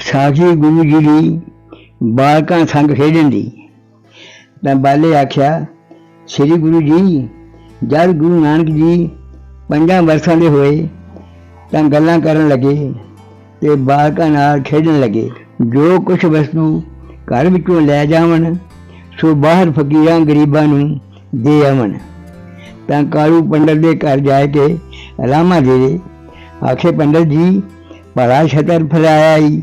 ਸਾਖੀ ਗੁਰੂ ਜੀ ਦੀ ਬਾਲਕਾਂ ਸੰਗ ਖੇਡਣ ਦੀ। ਤਾਂ ਬਾਲੇ ਆਖਿਆ, ਸ੍ਰੀ ਗੁਰੂ ਜੀ, ਜਦ ਗੁਰੂ ਨਾਨਕ ਜੀ ਪੰਜਾਂ ਵਰਸਾਂ ਦੇ ਹੋਏ, ਤਾਂ ਗੱਲਾਂ ਕਰਨ ਲੱਗੇ ਤੇ ਬਾਲਕਾਂ ਨਾਲ ਖੇਡਣ ਲੱਗੇ। ਜੋ ਕੁਛ ਵਸਤੂ ਘਰ ਵਿੱਚੋਂ ਲੈ ਜਾਵਣ, ਸੋ ਬਾਹਰ ਫਕੀਰਾਂ ਗਰੀਬਾਂ ਨੂੰ ਦੇ ਆਵਣ। ਤਾਂ ਕਾਲੂ ਪੰਡਤ ਦੇ ਘਰ ਜਾ ਕੇ ਰਾਮਾ ਦੇ ਆਖੇ, ਪੰਡਤ ਜੀ ਬੜਾ ਛਤਰ ਫਲਾਇਆ ਈ।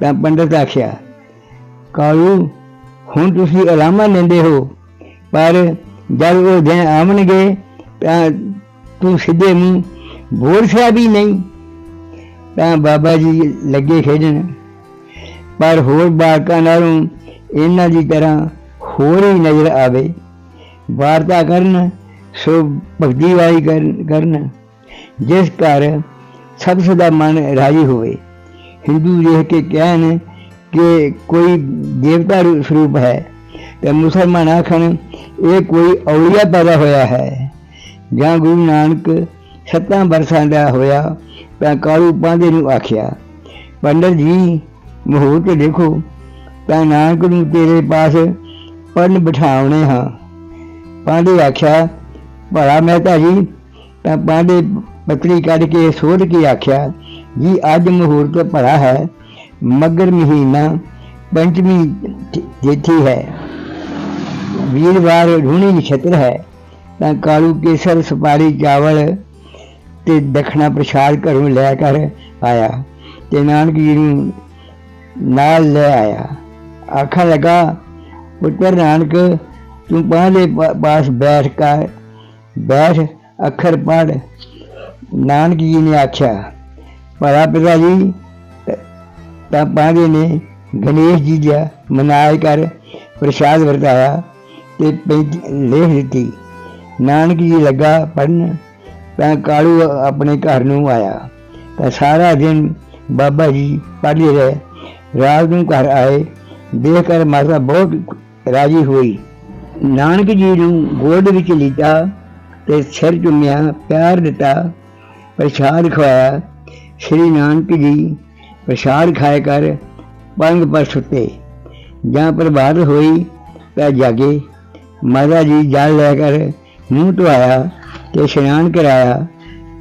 ਤਾਂ ਪੰਡਤ ਆਖਿਆ, ਕਾਲੂ, ਹੁਣ ਤੁਸੀਂ ਆਰਾਮਾਂ ਲੈਂਦੇ ਹੋ, ਪਰ ਜਦ ਉਹ ਦਿਨ ਆਵਣਗੇ, ਤਾਂ ਤੂੰ ਸਿੱਧੇ ਮੂੰਹ ਬੋਲ ਵੀ ਨਹੀਂ। ਤਾਂ ਬਾਬਾ ਜੀ ਲੱਗੇ ਖੇਡਣ। ਪਰ ਹੋਰ ਬਾਲਕਾਂ ਨਾਲੋਂ ਇਹਨਾਂ ਦੀ ਤਰ੍ਹਾਂ ਹੋਰ ਹੀ ਨਜ਼ਰ ਆਵੇ। ਵਾਰਤਾ ਕਰਨ, ਸੋ ਭਗਤੀ ਵਾਲੀ ਕਰਨ, ਜਿਸ ਘਰ ਸਭ ਸਦਾ ਮਨ ਰਾਜੀ ਹੋਵੇ। ਹਿੰਦੂ ਦੇਖ ਕੇ ਕਹਿਣ ਕਿ ਕੋਈ ਦੇਵਤਾ ਸਰੂਪ ਹੈ ਤੇ ਮੁਸਲਮਾਨ ਆਖਣ, ਇਹ ਕੋਈ ਔਲੀਆ ਪੈਦਾ ਹੋਇਆ ਹੈ। ਜਾਂ ਗੁਰੂ ਨਾਨਕ ਸੱਤਾਂ ਬਰਸਾਂ ਦਾ ਹੋਇਆ ਤਾਂ ਕਾਲੂ ਪਾਂਦੇ ਨੂੰ ਆਖਿਆ, ਪੰਡਤ ਜੀ, ਮਹੂਰ ਮਹੂਰਤ ਦੇਖੋ, ਤਾਂ ਨਾਨਕ ਨੂੰ ਤੇਰੇ ਪਾਸ ਪੜਨ ਬਿਠਾਉਣੇ ਹਾਂ। ਪਾਂਡੇ ਆਖਿਆ, ਭਲਾ ਮਹਿਤਾ ਜੀ, ਤਾਂ ਪਾਂਡੇ ਪਤਲੀ ਕੱਢ ਕੇ ਸੋਧ ਕੇ ਆਖਿਆ, ਜੀ, ਅੱਜ ਮਹੂਰਤ ਭਰਾ ਹੈ, ਮਗਰ ਮਹੀਨਾ ਪੰਚਮੀ ਜੇਠੀ ਹੈ। ਵੀਰਵਾਰ ਰੂਣੀ ਨਛਤਰ ਹੈ। ਤਾਂ ਕਾਲੂ ਕੇਸਰ ਸੁਪਾਰੀ ਚਾਵਲ ਤੇ ਦਖਣਾ ਪ੍ਰਸ਼ਾਦ ਘਰੋਂ ਲੈ ਕਰ ਆਇਆ ਤੇ ਨਾਨਕ ਜੀ ਨੂੰ ਨਾਲ ਲੈ ਆਇਆ। ਆਖਣ ਲਗਾ, ਪੁੱਤਰ ਨਾਨਕ, ਤੂੰ ਪਾਲੇ ਪਾਸ ਬੈਠ ਕਰ, ਬੈਠ, ਅੱਖਰ ਪੜ ਨਾਨਕ ਜੀ ਨੇ ਆਖਿਆ, ਭਲਾ ਪਿਤਾ ਜੀ, ਤਾਂ ਪਾਂਦੇ ਨੇ ਗਣੇਸ਼ ਜੀ ਦਾ ਮਨਾਇ ਕਰ ਪ੍ਰਸ਼ਾਦ ਵਰਤਾਇਆ ਤੇ ਲੇਖ ਦਿੱਤੀ। ਨਾਨਕ ਜੀ ਲੱਗਾ ਪੜਨ ਤਾਂ ਕਾਲੂ ਆਪਣੇ ਘਰ ਨੂੰ ਆਇਆ। ਤਾਂ ਸਾਰਾ ਦਿਨ ਬਾਬਾ ਜੀ ਪੜ੍ਹਦੇ ਰਹੇ। ਰਾਤ ਨੂੰ ਘਰ ਆਏ ਦੇਖ ਕਰ ਮਾਤਾ ਬਹੁਤ ਰਾਜੀ ਹੋਈ। ਨਾਨਕ ਜੀ ਨੂੰ ਗੋਦ ਵਿੱਚ ਲੀਤਾ ਤੇ ਸਿਰ ਚੁੰਮਿਆ, ਪਿਆਰ ਦਿੱਤਾ ਪ੍ਰਸ਼ਾਦ ਖਵਾਇਆ। ਸ੍ਰੀ ਨਾਨਕ ਜੀ ਪ੍ਰਸ਼ਾਦ ਖਾਏ ਕਰ ਪੰਗ ਪਰ ਸੁੱਤੇ ਜਾਂ ਪ੍ਰਭਾਤ ਹੋਈ ਤਾਂ ਜਾਗੇ। ਮਾਤਾ ਜੀ ਜਲ ਲੈ ਕਰ ਮੂੰਹ ਧੋਇਆ ਤੇ ਇਸ਼ਨਾਨ ਕਰਾਇਆ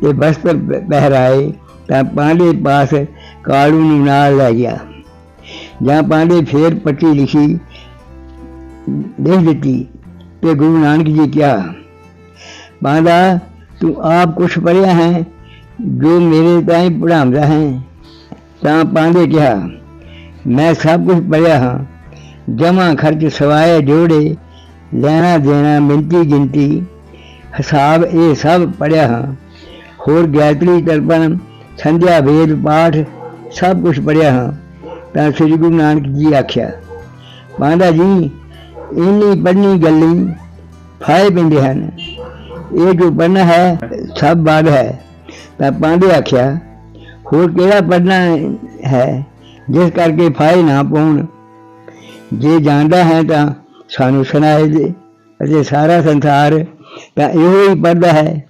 ਤੇ ਬਸਤਰ ਪਹਿਰਾਏ ਤਾਂ ਪਾਂਡੇ ਪਾਸ ਕਾਲੂ ਨੂੰ ਨਾਲ ਲੈ ਗਿਆ। ਜਾਂ ਪਾਂਡੇ ਫੇਰ ਪੱਟੀ ਲਿਖੀ ਦੇਖ ਦਿੱਤੀ ਤੇ ਗੁਰੂ ਨਾਨਕ ਜੀ ਕਿਹਾ ਪਾਂਡਾ ਤੂੰ ਆਪ ਕੁਛ ਪੜਿਆ ਹੈ? ਜੋ ਮੇਰੇ ਤਾਈਂ ਪੜਾਉਂਦਾ ਹੈ, ਤਾਂ ਪਾਂਡੇ ਕਿਹਾ, ਮੈਂ ਸਭ ਕੁਝ ਪੜਿਆ ਹਾਂ। ਜਮਾ ਖਰਚ ਸਵਾਏ ਜੋੜੇ, ਲੈਣਾ ਦੇਣਾ ਮਿੰਤੀ ਗਿਣਤੀ, ਹਿਸਾਬ ਇਹ ਸਭ ਪੜਿਆ ਹਾਂ। ਹੋਰ ਗਾਇਤਰੀ ਤਰਪਣ ਸੰਧਿਆ, ਵੇਦ, ਪਾਠ ਸਭ ਕੁਝ ਪੜਿਆ ਹਾਂ। ਤਾਂ ਸ੍ਰੀ ਗੁਰੂ ਨਾਨਕ ਜੀ ਆਖਿਆ ਪਾਂਡਾ ਜੀ, ਇੰਨੀ ਪੜ੍ਹਨੀ ਗੱਲੀ ਫਾਇਦੇ ਪੈਂਦੇ ਹਨ। ਇਹ ਜੋ ਪੜ੍ਹਨਾ ਹੈ, ਸਭ ਬਾਗ ਹੈ। ਤਾਂ ਪਾਂਡੇ ਆਖਿਆ, ਹੋਰ ਕਿਹੜਾ ਪੜ੍ਹਨਾ ਹੈ ਜਿਸ ਕਰਕੇ ਫਾਇਦੇ ਨਾ ਪਾਉਣ? ਜੇ ਜਾਣਦਾ ਹੈ ਤਾਂ ਸਾਨੂੰ ਸੁਣਾਏ ਦੇ ਅਤੇ ਸਾਰਾ ਸੰਸਾਰ ਤਾਂ ਇਹੋ ਹੀ ਪੜਦਾ ਹੈ।